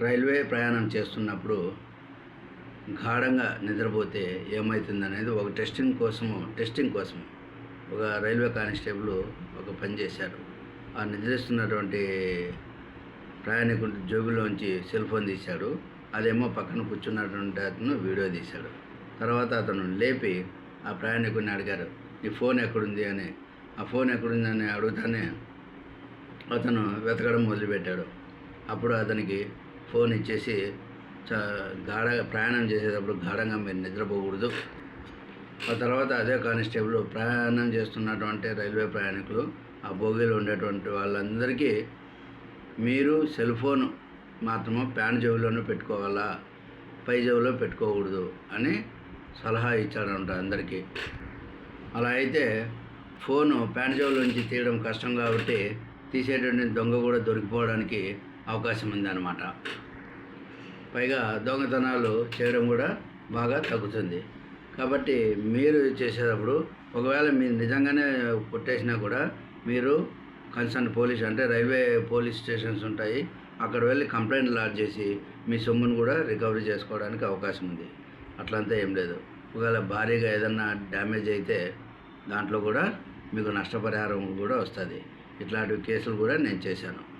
Railway ప్రయాణం చేస్తున్నప్పుడు గాఢంగా నిద్రపోతే ఏమవుతుందనేది ఒక టెస్టింగ్ కోసము టెస్టింగ్ కోసం ఒక రైల్వే కానిస్టేబుల్ ఒక పని చేశారు. ఆ నిద్రిస్తున్నటువంటి ప్రయాణికుడి జోబులోంచి సెల్ ఫోన్ తీశాడు. అదేమో పక్కన కూర్చున్నటువంటి అతను వీడియో తీశాడు. తర్వాత అతను లేపి ఆ ప్రయాణికుడిని అడిగారు నీ ఫోన్ ఎక్కడుంది? అని. ఆ ఫోన్ ఎక్కడుంది అని అడుగుతానే అతను వెతకడం మొదలుపెట్టాడు. అప్పుడు అతనికి ఫోన్ ఇచ్చేసి చ గాఢ ప్రయాణం చేసేటప్పుడు గాఢంగా మీరు నిద్రపోకూడదు. ఆ తర్వాత అదే కానిస్టేబుల్ ప్రయాణం చేస్తున్నటువంటి రైల్వే ప్రయాణికులు ఆ బోగీలు ఉండేటువంటి వాళ్ళందరికీ మీరు సెల్ ఫోన్ మాత్రము ప్యాన్ జేబులోనే పెట్టుకోవాలా? పై జేబులో పెట్టుకోకూడదు అని సలహా ఇచ్చాడంట అందరికీ. అలా అయితే ఫోను ప్యాన్ నుంచి తీయడం కష్టం కాబట్టి తీసేటువంటి దొంగ కూడా దొరికిపోవడానికి అవకాశం ఉందన్నమాట. పైగా దొంగతనాలు చేయడం కూడా బాగా తగ్గుతుంది. కాబట్టి మీరు చేసేటప్పుడు ఒకవేళ మీరు నిజంగానే కొట్టేసినా కూడా మీరు కన్సర్న్ పోలీస్ అంటే రైల్వే పోలీస్ స్టేషన్స్ ఉంటాయి. అక్కడ వెళ్ళి కంప్లైంట్ లాడ్జ్ చేసి మీ సొమ్మును కూడా రికవరీ చేసుకోవడానికి అవకాశం ఉంది. అట్లంతా ఏం లేదు. ఒకవేళ భారీగా ఏదన్నా డ్యామేజ్ అయితే దాంట్లో కూడా మీకు నష్టపరిహారం కూడా వస్తుంది. ఇట్లాంటి కేసులు కూడా నేను చేశాను.